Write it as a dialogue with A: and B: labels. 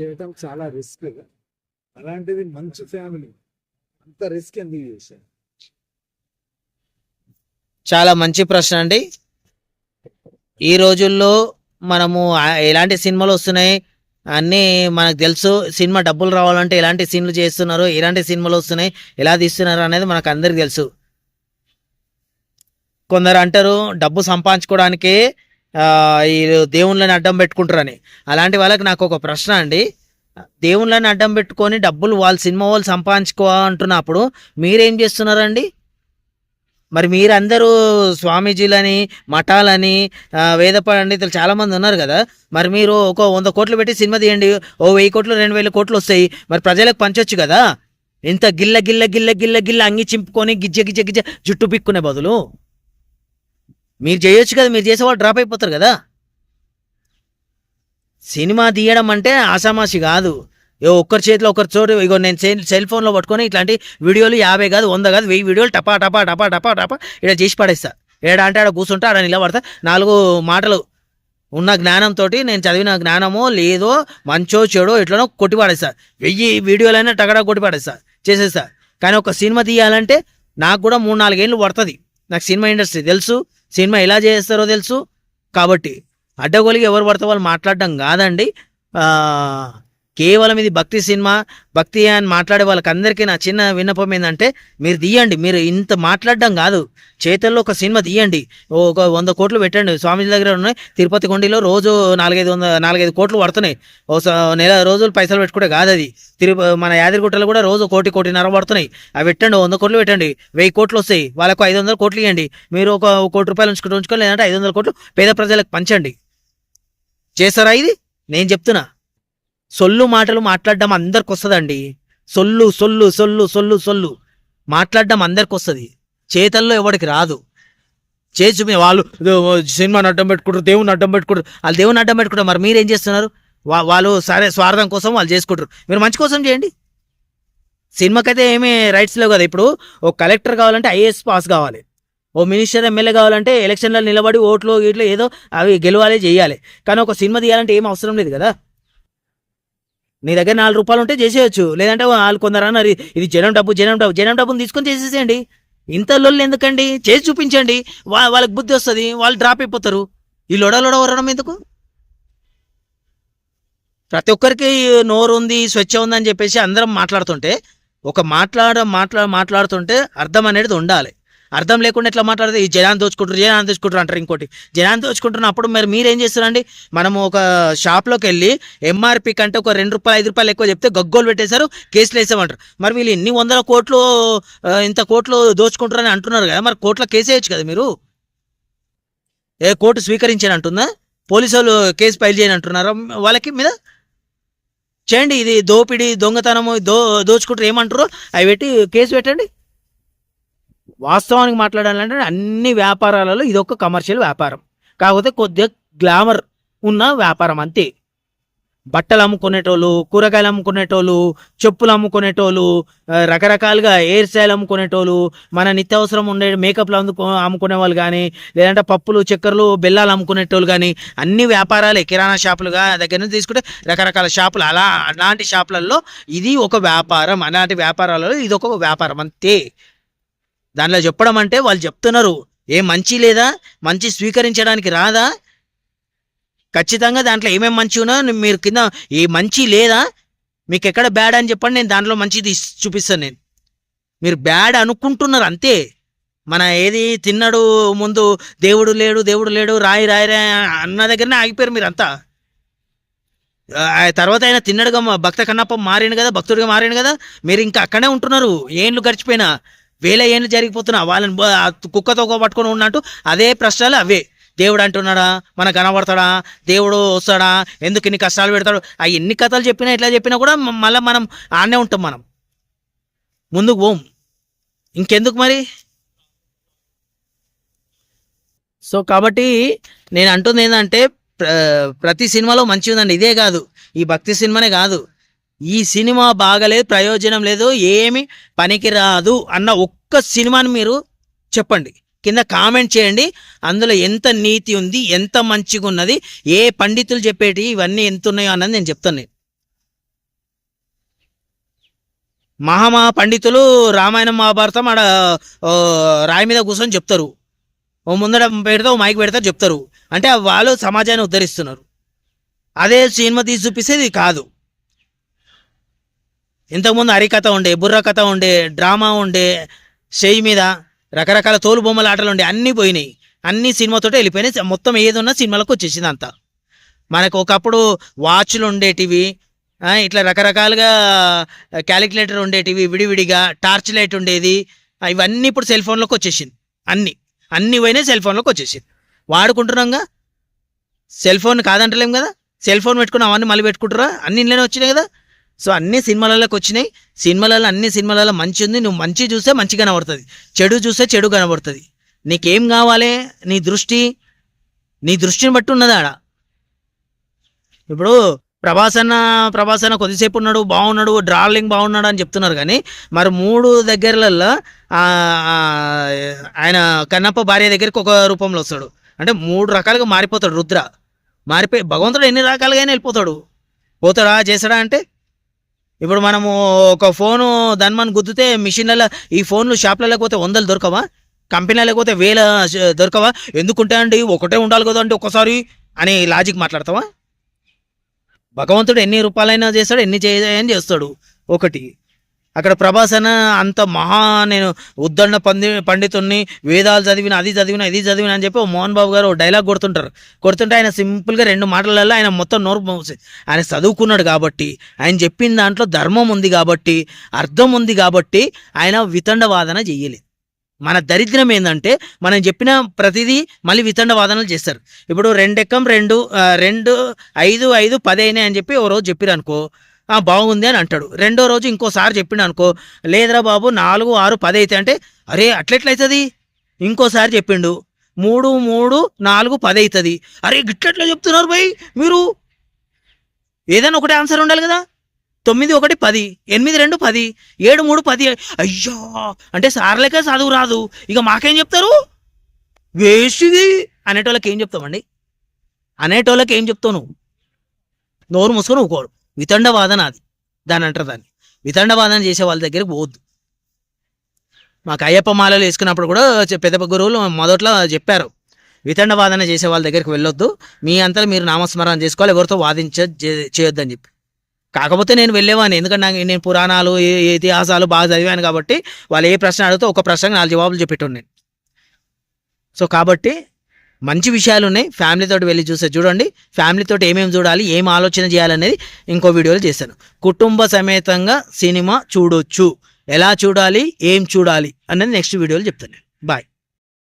A: చేయటం చాలా రిస్క్. అలాంటిది మంచి ఫ్యామిలీ. అంత రిస్క్ ఎందుకు చేశారు?
B: చాలా మంచి ప్రశ్న అండి. ఈ రోజుల్లో మనము ఎలాంటి సినిమాలు వస్తున్నాయి? అన్నీ మనకు తెలుసు. సినిమా డబ్బులు రావాలంటే ఎలాంటి సీన్లు చేస్తున్నారు? ఎలాంటి సినిమాలు వస్తున్నాయి? ఎలా తీస్తున్నారు అనేది మనకు అందరికి తెలుసు. కొందరు అంటారు డబ్బు సంపాదించుకోవడానికే ఈ దేవుళ్ళని అడ్డం పెట్టుకుంటారని. అలాంటి వాళ్ళకి నాకు ఒక ప్రశ్న అండి. దేవుళ్ళని అడ్డం పెట్టుకొని డబ్బులు వాళ్ళ సినిమా వాళ్ళు సంపాదించుకో అంటున్నప్పుడు మీరేం చేస్తున్నారండి? మరి మీరందరూ స్వామీజీలని మఠాలని వేద పండితులు చాలామంది ఉన్నారు కదా. మరి మీరు ఒక వంద కోట్లు పెట్టి సినిమా తీయండి. ఓ వెయ్యి కోట్లు రెండు వేల కోట్లు వస్తాయి. మరి ప్రజలకు పంచొచ్చు కదా. ఇంత గిల్ల గిల్ల గిల్ల గిల్ల గిల్ల అంగి చింపుకొని గిజ్జ గిజ్జ గిజ్జ జుట్టు పిక్కునే బదులు. మీరు చేయొచ్చు కదా మీరు చేసే వాళ్ళు డ్రాప్ అయిపోతారు కదా. సినిమా తీయడం అంటే ఆషామాషి కాదు. ఏ ఒక్కరి చేతిలో ఒకరి చోటు ఇగో నేను సెల్ ఫోన్లో పట్టుకొని ఇట్లాంటి వీడియోలు యాభై కాదు వంద కాదు వెయ్యి వీడియోలు టపా టపా టపా టపా టపా ఇక్కడ చేసి పడేస్తా. ఏడ అంటే ఆడ కూర్చుంటా ఆడ నిలబడతా. నాలుగు మాటలు ఉన్న జ్ఞానంతో నేను చదివిన జ్ఞానమో లేదో మంచో చెడో ఇట్లనో కొట్టిపాడేస్తా వెయ్యి వీడియోలైనా టగడా కొట్టిపాడేస్తా చేసేస్తా. కానీ ఒక సినిమా తీయాలంటే నాకు కూడా మూడు నాలుగేళ్ళు పడుతుంది. నాకు సినిమా ఇండస్ట్రీ తెలుసు. సినిమా ఎలా చేస్తారో తెలుసు. కాబట్టి అడ్డగోలికి ఎవరు పడితే వాళ్ళు మాట్లాడడం కాదండి. కేవలం ఇది భక్తి సినిమా భక్తి అని మాట్లాడే వాళ్ళకి అందరికీ నా చిన్న విన్నపం ఏంటంటే మీరు తీయండి మీరు ఇంత మాట్లాడడం కాదు. చేతుల్లో ఒక సినిమా తీయండి. ఓ ఒక వంద కోట్లు పెట్టండి. స్వామి దగ్గర ఉన్నాయి తిరుపతి కొండిలో రోజు నాలుగైదు వంద నాలుగైదు కోట్లు పడుతున్నాయి. ఓ స- నెల రోజులు పైసలు పెట్టుకుంటే కాదు అది తిరుప మన యాదగిరిగుట్టలో కూడా రోజు కోటి కోటిన్నర పడుతున్నాయి. అవి పెట్టండి వంద కోట్లు పెట్టండి. వెయ్యి కోట్లు వస్తాయి. వాళ్ళకు ఐదు వందల కోట్లు ఇవ్వండి మీరు ఒక కోటి రూపాయలు ఉంచుకుంటూ ఉంచుకొని లేదంటే ఐదు వందల కోట్లు పేద ప్రజలకు పంచండి. చేస్తారా ఇది? నేను చెప్తున్నా. సొల్లు మాటలు మాట్లాడడం అందరికి వస్తుందండి సొల్లు సొల్లు సొల్లు సొల్లు సొల్లు. మాట్లాడడం అందరికి వస్తుంది చేతల్లో ఎవరికి రాదు. చేసి వాళ్ళు సినిమాని అడ్డం పెట్టుకుంటారు దేవుని అడ్డం పెట్టుకుంటారు. వాళ్ళు దేవుని అడ్డం పెట్టుకుంటారు మరి మీరేం చేస్తున్నారు? వా- వాళ్ళు సరే స్వార్థం కోసం వాళ్ళు చేసుకుంటారు. మీరు మంచి కోసం చేయండి. సినిమాకైతే ఏమీ రైట్స్ లేవు కదా ఇప్పుడు. ఓ కలెక్టర్ కావాలంటే ఐఏఎస్ పాస్ కావాలి. ఓ మినిస్టర్ ఎమ్మెల్యే కావాలంటే ఎలక్షన్లో నిలబడి ఓట్లు గీట్లు ఏదో అవి గెలవాలి చేయాలి. కానీ ఒక సినిమా తీయాలంటే ఏం అవసరం లేదు కదా. నీ దగ్గర నాలుగు రూపాయలు ఉంటే చేసేయచ్చు. లేదంటే వాళ్ళు కొందరు అన్నారు ఇది జనం డబ్బు జనం డబ్బు జనం డబ్బుని తీసుకొని చేసేసేయండి. ఇంత లొల్లు ఎందుకండి? చేసి చూపించండి. వా వాళ్ళకి బుద్ధి వస్తుంది వాళ్ళు డ్రాప్ అయిపోతారు. ఈ లొడ లొడ వరడం ఎందుకు? ప్రతి ఒక్కరికి నోరు ఉంది స్వచ్ఛ ఉందని చెప్పేసి అందరం మాట్లాడుతుంటే ఒక మాట్లాడ మాట్లా మాట్లాడుతుంటే అర్థం అనేది ఉండాలి. అర్థం లేకుండా ఎట్లా మాట్లాడితే ఈ జనాన్ని దోచుకుంటారు జనాన్ని దోచుకుంటారు అంటారు ఇంకోటి. జనాన్ని దోచుకుంటున్నప్పుడు మరి మీరేం చేస్తారండి? మనము ఒక షాప్లోకి వెళ్ళి ఎంఆర్పి కంటే ఒక రెండు రూపాయలు ఐదు రూపాయలు ఎక్కువ చెప్తే గగ్గోలు పెట్టేశారు కేసులు వేసామంటారు. మరి వీళ్ళు ఎన్ని వందల కోట్లు ఇంత కోట్లు దోచుకుంటారని అంటున్నారు కదా మరి కోట్ల కేసు వేయచ్చు కదా మీరు? ఏ కోర్టు స్వీకరించని అంటుందా? పోలీసు వాళ్ళు కేసు ఫైల్ చేయని అంటున్నారా వాళ్ళకి మీద? చేయండి ఇది దోపిడి దొంగతనము దో దోచుకుంటారు ఏమంటారు? అవి పెట్టి కేసు పెట్టండి. వాస్తవానికి మాట్లాడాలంటే అన్ని వ్యాపారాలలో ఇది ఒక కమర్షియల్ వ్యాపారం. కాకపోతే కొద్దిగా గ్లామర్ ఉన్న వ్యాపారం అంతే. బట్టలు అమ్ముకునేటోళ్ళు కూరగాయలు అమ్ముకునేటోళ్ళు చెప్పులు అమ్ముకునేటోళ్ళు రకరకాలుగా హెయిర్ స్టైల్ అమ్ముకునేటోళ్ళు మన నిత్యావసరం ఉండే మేకప్లు అందుకు అమ్ముకునే వాళ్ళు కానీ లేదంటే పప్పులు చక్కెరలు బెల్లాలు అమ్ముకునేటోళ్ళు కానీ అన్ని వ్యాపారాలే కిరాణా షాపులుగా దగ్గర నుంచి తీసుకుంటే రకరకాల షాపులు అలా అలాంటి షాపులలో ఇది ఒక వ్యాపారం అలాంటి వ్యాపారాలలో ఇది ఒక వ్యాపారం అంతే. దానిలో చెప్పడం అంటే వాళ్ళు చెప్తున్నారు ఏ మంచి లేదా? మంచి స్వీకరించడానికి రాదా? ఖచ్చితంగా దాంట్లో ఏమేమి మంచి ఉన్నా మీరు కింద ఏ మంచి లేదా? మీకు ఎక్కడ బ్యాడ్ అని చెప్పండి నేను దాంట్లో మంచిది చూపిస్తాను నేను. మీరు బ్యాడ్ అనుకుంటున్నారు అంతే. మన ఏది తిన్నాడు ముందు దేవుడు లేడు దేవుడు లేడు రాయి రాయి రాయి అన్న దగ్గరనే ఆగిపోయారు మీరు అంతా ఆ తర్వాత ఆయన తిన్నాడుగా భక్త కన్నప్ప మారిండు కదా భక్తుడిగా మారిండు కదా మీరు ఇంకా అక్కడే ఉంటున్నారు. ఏండ్లు గడిచిపోయినా. వేల ఏండ్లు జరిగిపోతున్నా. వాళ్ళని కుక్కతో పట్టుకొని ఉన్నట్టు అదే ప్రశ్నలు అవే. దేవుడు అంటున్నాడా? మన కనబడతాడా? దేవుడు వస్తాడా? ఎందుకు ఇన్ని కష్టాలు పెడతాడు? ఆ ఎన్ని కథలు చెప్పినా ఎట్లా చెప్పినా కూడా మళ్ళీ మనం ఆడనే ఉంటాం మనం. ముందుకు పోం. ఇంకెందుకు మరి? సో కాబట్టి నేను అంటుంది ఏంటంటే ప్ర- ప్రతి సినిమాలో మంచి ఉందండి ఇదే కాదు. ఈ భక్తి సినిమానే కాదు. ఈ సినిమా బాగలేదు ప్రయోజనం లేదు ఏమి పనికి రాదు అన్న ఒక్క సినిమాని మీరు చెప్పండి. కింద కామెంట్ చేయండి. అందులో ఎంత నీతి ఉంది ఎంత మంచిగా ఉన్నది ఏ పండితులు చెప్పేటి ఇవన్నీ ఎంత ఉన్నాయో అన్నది నేను చెప్తాను నేను. మహామహా పండితులు రామాయణం మహాభారతం ఆడ రాయి మీద కూర్చొని చెప్తారు. ఓ ముందర పెడతా ఓ మైక్ పెడతారు చెప్తారు. అంటే వాళ్ళు సమాజాన్ని ఉద్ధరిస్తున్నారు. అదే సినిమా తీసి చూపిస్తే ఇది కాదు. ఇంతకుముందు హరికథ ఉండే బుర్ర కథ ఉండే డ్రామా ఉండే చేయి మీద రకరకాల తోలు బొమ్మల ఆటలు ఉండే అన్నీ పోయినాయి. అన్ని సినిమాతోటే వెళ్ళిపోయినాయి. మొత్తం ఏదున్నా సినిమాలకు వచ్చేసింది అంతా. మనకు ఒకప్పుడు వాచ్లు ఉండేటివి ఇట్లా రకరకాలుగా క్యాలిక్యులేటర్ ఉండేటివి విడివిడిగా టార్చ్ లైట్ ఉండేది ఇవన్నీ ఇప్పుడు సెల్ ఫోన్లోకి వచ్చేసింది. అన్నీ. అన్ని పోయినాయి సెల్ ఫోన్లోకి వచ్చేసింది. వాడుకుంటున్నాంగా? సెల్ ఫోన్ కాదంటలేం కదా? సెల్ ఫోన్ పెట్టుకుని అవన్నీ మళ్ళీ పెట్టుకుంటారా అన్ని ఇంట్లోనే వచ్చినాయి కదా? సో అన్ని సినిమాలలోకి వచ్చినాయి. సినిమాలలో అన్ని సినిమాలలో మంచి ఉంది. నువ్వు మంచి చూస్తే మంచి కనబడుతుంది. చెడు చూస్తే చెడు కనబడుతుంది. నీకేం కావాలి? నీ దృష్టి? నీ దృష్టిని బట్టి ఉన్నది ఆడ. ఇప్పుడు ప్రభాసన్న ప్రభాసన్న కొద్దిసేపు ఉన్నాడు బాగున్నాడు డ్రాలింగ్ బాగున్నాడు అని చెప్తున్నారు కానీ మరి మూడు దగ్గరలలో ఆయన కన్నప్ప భార్య దగ్గరికి ఒక రూపంలో వస్తాడు. అంటే మూడు రకాలుగా మారిపోతాడు రుద్ర. మారిపోయి భగవంతుడు ఎన్ని రకాలుగా వెళ్ళిపోతాడు. పోతాడా చేస్తాడా అంటే ఇప్పుడు మనము ఒక ఫోను దాని గుద్దితే మిషన్లలో ఈ ఫోన్లు షాప్లలో పోతే వందలు దొరకవా? కంపెనీలకు పోతే వేల దొరకవా? ఎందుకుంటే అండి ఒకటే ఉండాలి కదా అంటే ఒకసారి అని లాజిక్ మాట్లాడతావా? భగవంతుడు ఎన్ని రూపాయలైనా చేస్తాడు ఎన్ని చేయని చేస్తాడు? ఒకటి. అక్కడ ప్రభాస్ అన్న అంత మహా నేను ఉద్దండ పంది పండితుడిని వేదాలు చదివిన అది చదివిన ఇది చదివిన అని చెప్పి మోహన్ బాబు గారు ఓ డైలాగ్ కొడుతుంటారు. కొడుతుంటే ఆయన సింపుల్గా రెండు మాటలలో ఆయన మొత్తం నోరు మూసి ఆయన చదువుకున్నాడు కాబట్టి ఆయన చెప్పిన దాంట్లో ధర్మం ఉంది కాబట్టి అర్థం ఉంది కాబట్టి ఆయన వితండ వాదన చెయ్యలేదు మన దరిద్రం ఏంటంటే మనం చెప్పిన ప్రతిదీ మళ్ళీ వితండ వాదనలు చేస్తారు. ఇప్పుడు రెండెక్కం రెండు రెండు ఐదు ఐదు పది అయినాయి అని చెప్పి ఓ రోజు చెప్పిరు అనుకో బాగుంది అని అంటాడు. రెండో రోజు ఇంకోసారి చెప్పిండు అనుకో లేదురా బాబు నాలుగు ఆరు పది అయితే అంటే అరే అట్లెట్లయితుంది? ఇంకోసారి చెప్పిండు మూడు మూడు నాలుగు పది అవుతుంది అరే గిట్లెట్లా చెప్తున్నారు భయ్ మీరు? ఏదైనా ఒకటే ఆన్సర్ ఉండాలి కదా? తొమ్మిది ఒకటి పది ఎనిమిది రెండు పది ఏడు మూడు పది అయ్యో! అంటే సార్లకే చదువు రాదు. ఇక మాకేం చెప్తారు? వేసిది అనేటోళ్ళకి ఏం చెప్తామండి అనేటోళ్ళకి ఏం చెప్తావు నువ్వు? నోరు మూసుకొని ఊకోడు వితండవాదన అది. దాని అంటారు దాన్ని. వితండవాదన చేసే వాళ్ళ దగ్గరికి పోవద్దు. మాకు అయ్యప్ప మాలలు వేసుకున్నప్పుడు కూడా పెద్ద గురువులు మొదట్లో చెప్పారు. వితండవాదన చేసే వాళ్ళ దగ్గరికి వెళ్ళొద్దు. మీ అంతా మీరు నామస్మరణ చేసుకోవాలి. ఎవరితో వాదించ చేయొద్దని చెప్పి. కాకపోతే నేను వెళ్ళేవాడిని. ఎందుకంటే నాకు నేను పురాణాలు ఇతిహాసాలు బాగా చదివాను కాబట్టి వాళ్ళు ఏ ప్రశ్న అడిగితే ఒక ప్రశ్నకు నాలుగు జవాబులు చెప్పేటోడు నేను. సో కాబట్టి మంచి విషయాలు ఉన్నాయి. ఫ్యామిలీతో వెళ్ళి చూస్తే చూడండి. ఫ్యామిలీతో ఏమేమి చూడాలి ఏం ఆలోచన చేయాలనేది ఇంకో వీడియోలో చేశాను కుటుంబ సమేతంగా సినిమా చూడొచ్చు. ఎలా చూడాలి ఏం చూడాలి అనేది నెక్స్ట్ వీడియోలో చెప్తాను. బాయ్